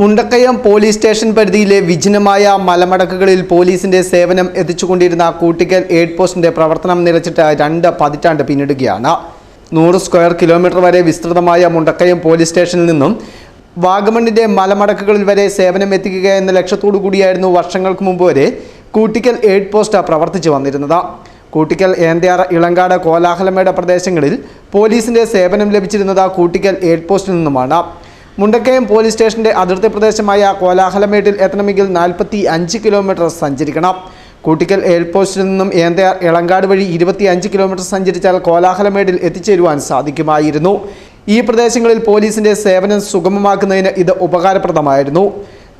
Mundakayam police station പരിധിയിലെ വിജനമായ മലമടക്കുകളിൽ പോലീസിന്റെ സേവനം എത്തിച്ചുകൊണ്ടിരുന്ന കൂട്ടിക്കൽ എയ്ഡ് പോസ്റ്റിന്റെ പ്രവർത്തനം നിലച്ചിട്ട് രണ്ട് പതിറ്റാണ്ട് പിന്നിടുകയാണ്. നൂറ് സ്ക്വയർ കിലോമീറ്റർ വരെ വിസ്തൃതമായ മുണ്ടക്കയം പോലീസ് സ്റ്റേഷനിൽ നിന്നും വാഗമണ്ണിന്റെ മലമടക്കുകളിൽ വരെ സേവനം എത്തിക്കുക എന്ന ലക്ഷ്യത്തോടു കൂടിയായിരുന്നു വർഷങ്ങൾക്ക് മുമ്പ് വരെ കൂട്ടിക്കൽ എയ്ഡ് പോസ്റ്റ് പ്രവർത്തിച്ചു വന്നിരുന്നത്. കൂട്ടിക്കൽ ഏന്തയാറ ഇളങ്കാട് കോലാഹലമേട പ്രദേശങ്ങളിൽ പോലീസിന്റെ സേവനം ലഭിച്ചിരുന്നത് കൂട്ടിക്കൽ എയ്ഡ് പോസ്റ്റിൽ നിന്നുമാണ്. മുണ്ടക്കയം പോലീസ് സ്റ്റേഷന്റെ അതിർത്തി പ്രദേശമായ കോലാഹലമേട്ടിൽ എത്തണമെങ്കിൽ നാൽപ്പത്തി അഞ്ച് കിലോമീറ്റർ സഞ്ചരിക്കണം. കൂട്ടിക്കൽ എയർപോസ്റ്റിൽ നിന്നും ഏന്തയാർ ഇളങ്കാട് വഴി ഇരുപത്തി അഞ്ച് കിലോമീറ്റർ സഞ്ചരിച്ചാൽ കോലാഹലമേടിൽ എത്തിച്ചേരുവാൻ സാധിക്കുമായിരുന്നു. ഈ പ്രദേശങ്ങളിൽ പോലീസിന്റെ സേവനം സുഗമമാക്കുന്നതിന് ഇത് ഉപകാരപ്രദമായിരുന്നു.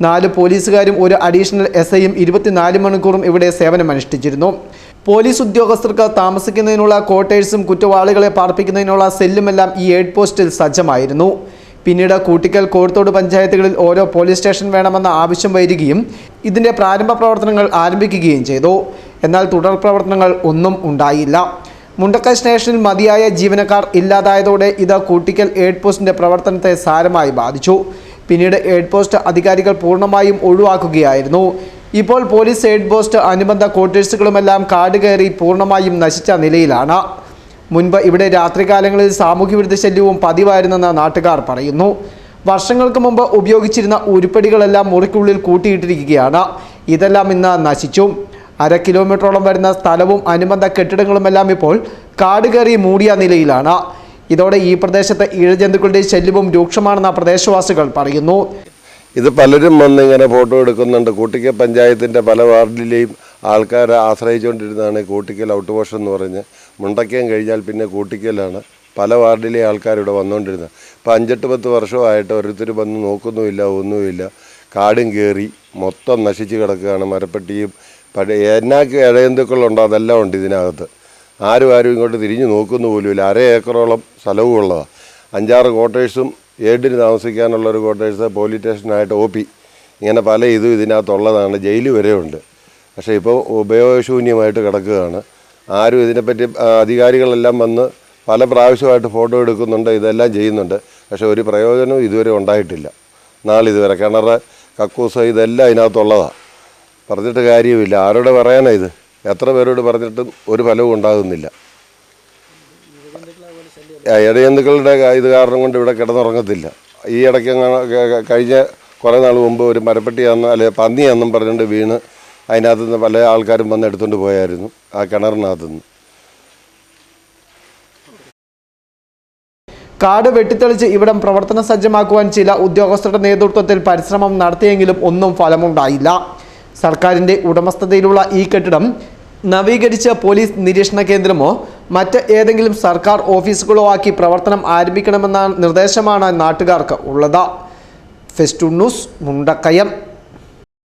നാല് പോലീസുകാരും ഒരു അഡീഷണൽ എസ് ഐയും ഇരുപത്തിനാല് മണിക്കൂറും ഇവിടെ സേവനമനുഷ്ഠിച്ചിരുന്നു. പോലീസ് ഉദ്യോഗസ്ഥർക്ക് താമസിക്കുന്നതിനുള്ള ക്വാർട്ടേഴ്സും കുറ്റവാളികളെ പാർപ്പിക്കുന്നതിനുള്ള സെല്ലുമെല്ലാം ഈ എയ്ഡ് പോസ്റ്റിൽ സജ്ജമായിരുന്നു. പിന്നീട് കൂട്ടിക്കൽ കോഴത്തോട് പഞ്ചായത്തുകളിൽ ഓരോ പോലീസ് സ്റ്റേഷൻ വേണമെന്ന ആവശ്യം വരികയും ഇതിന്റെ പ്രാരംഭ പ്രവർത്തനങ്ങൾ ആരംഭിക്കുകയും ചെയ്തു. എന്നാൽ തുടർ പ്രവർത്തനങ്ങൾ ഒന്നും ഉണ്ടായില്ല. മുണ്ടക്കൽ സ്റ്റേഷനിൽ മതിയായ ജീവനക്കാർ ഇല്ലാതായതോടെ ഇത് കൂട്ടിക്കൽ എയ്ഡ് പോസ്റ്റിന്റെ പ്രവർത്തനത്തെ സാരമായി ബാധിച്ചു. പിന്നീട് എയ്ഡ് പോസ്റ്റ് അധികാരികൾ പൂർണമായും ഒഴിവാക്കുകയായിരുന്നു. ഇപ്പോൾ പോലീസ് എയ്ഡ് പോസ്റ്റ് അനുബന്ധ ക്വാർട്ടേഴ്സുകളുമെല്ലാം കാട് കയറി പൂർണമായും നശിച്ച നിലയിലാണ്. മുൻപ് ഇവിടെ രാത്രികാലങ്ങളിൽ സാമൂഹ്യ വിരുദ്ധ ശല്യവും പതിവായിരുന്നെന്ന് നാട്ടുകാർ പറയുന്നു. വർഷങ്ങൾക്ക് മുമ്പ് ഉപയോഗിച്ചിരുന്ന ഉരുപ്പടികളെല്ലാം മുറിക്കുള്ളിൽ കൂട്ടിയിട്ടിരിക്കുകയാണ്. ഇതെല്ലാം ഇന്ന് നശിച്ചു. അര കിലോമീറ്ററോളം വരുന്ന സ്ഥലവും അനുബന്ധ കെട്ടിടങ്ങളുമെല്ലാം ഇപ്പോൾ കാട് കയറി മൂടിയ നിലയിലാണ്. ഇതോടെ ഈ പ്രദേശത്തെ ഇഴജന്തുക്കളുടെ ശല്യവും രൂക്ഷമാണെന്ന് പ്രദേശവാസികൾ പറയുന്നു. ഇത് പലരും വന്ന് ഇങ്ങനെ ഫോട്ടോ എടുക്കുന്നുണ്ട്. കൂട്ടിക്ക പഞ്ചായത്തിന്റെ പല വാർഡിലെയും ആൾക്കാരെ ആശ്രയിച്ചുകൊണ്ടിരുന്നതാണ് കൂട്ടിക്കൽ ഔട്ട് പോസ്റ്റ് എന്ന് പറഞ്ഞ്. മുണ്ടക്കയം കഴിഞ്ഞാൽ പിന്നെ കൂട്ടിക്കലാണ്. പല വാർഡിലെ ആൾക്കാർ ഇവിടെ വന്നുകൊണ്ടിരുന്നത് ഇപ്പം അഞ്ചെട്ട് പത്ത് വർഷമായിട്ട് ഓരോരുത്തർ വന്ന് നോക്കുന്നുമില്ല ഒന്നുമില്ല. കാടും കയറി മൊത്തം നശിച്ച് കിടക്കുകയാണ് മരപ്പെട്ടിയും പഴയ എന്നാക്ക് ഇഴയന്തുക്കളുണ്ടോ അതെല്ലാം ഉണ്ട് ഇതിനകത്ത്. ആരും ആരും ഇങ്ങോട്ട് തിരിഞ്ഞു നോക്കുന്നു പോലുമില്ല. അര ഏക്കറോളം സ്ഥലവും ഉള്ളതാണ് അഞ്ചാറ് ക്വാർട്ടേഴ്സും ഏഡിന് താമസിക്കാനുള്ളൊരു ക്വാർട്ടേഴ്സ് പോലീസ് സ്റ്റേഷനായിട്ട് ഒ പി. ഇങ്ങനെ പല ഇതും ഇതിനകത്തുള്ളതാണ്. ജയിൽ വരെ ഉണ്ട് പക്ഷേ ഇപ്പോൾ ഉപയോഗശൂന്യമായിട്ട് കിടക്കുകയാണ്. ആരും ഇതിനെപ്പറ്റി അധികാരികളെല്ലാം വന്ന് പല പ്രാവശ്യമായിട്ട് ഫോട്ടോ എടുക്കുന്നുണ്ട് ഇതെല്ലാം ചെയ്യുന്നുണ്ട്. പക്ഷേ ഒരു പ്രയോജനവും ഇതുവരെ ഉണ്ടായിട്ടില്ല. നാളിതുവരെ കിണർ കക്കൂസ് ഇതെല്ലാം ഇതിനകത്തുള്ളതാണ് പറഞ്ഞിട്ട് കാര്യമില്ല ആരോട് പറയാനാ ഇത്? എത്ര പേരോട് പറഞ്ഞിട്ടും ഒരു ഫലവും ഉണ്ടാകുന്നില്ല. ഇടയന്തുക്കളുടെ ഇത് കാരണം കൊണ്ട് ഇവിടെ കിടന്നുറങ്ങത്തില്ല. ഈ ഇടയ്ക്ക് കഴിഞ്ഞ കുറേ നാൾ മുമ്പ് ഒരു മരപ്പെട്ടി അന്ന് അല്ലെ പന്നി എന്നും പറഞ്ഞുകൊണ്ട് വീണ് അതിനകത്ത് നിന്ന് പല ആൾക്കാരും വന്ന് എടുത്തുകൊണ്ട് പോയായിരുന്നു. ആ കിണറിനകത്തു നിന്ന്. കാട് വെട്ടിത്തെളിച്ച് ഇവിടം പ്രവർത്തന സജ്ജമാക്കുവാൻ ചില ഉദ്യോഗസ്ഥരുടെ നേതൃത്വത്തിൽ പരിശ്രമം നടത്തിയെങ്കിലും ഒന്നും ഫലമുണ്ടായില്ല. സർക്കാരിന്റെ ഉടമസ്ഥതയിലുള്ള ഈ കെട്ടിടം നവീകരിച്ച പോലീസ് നിരീക്ഷണ കേന്ദ്രമോ മറ്റ് ഏതെങ്കിലും സർക്കാർ ഓഫീസുകളോ ആക്കി പ്രവർത്തനം ആരംഭിക്കണമെന്ന നിർദ്ദേശമാണ് നാട്ടുകാർക്ക് ഉള്ളത്. ഫെസ്റ്റു ന്യൂസ് മുണ്ടക്കയം.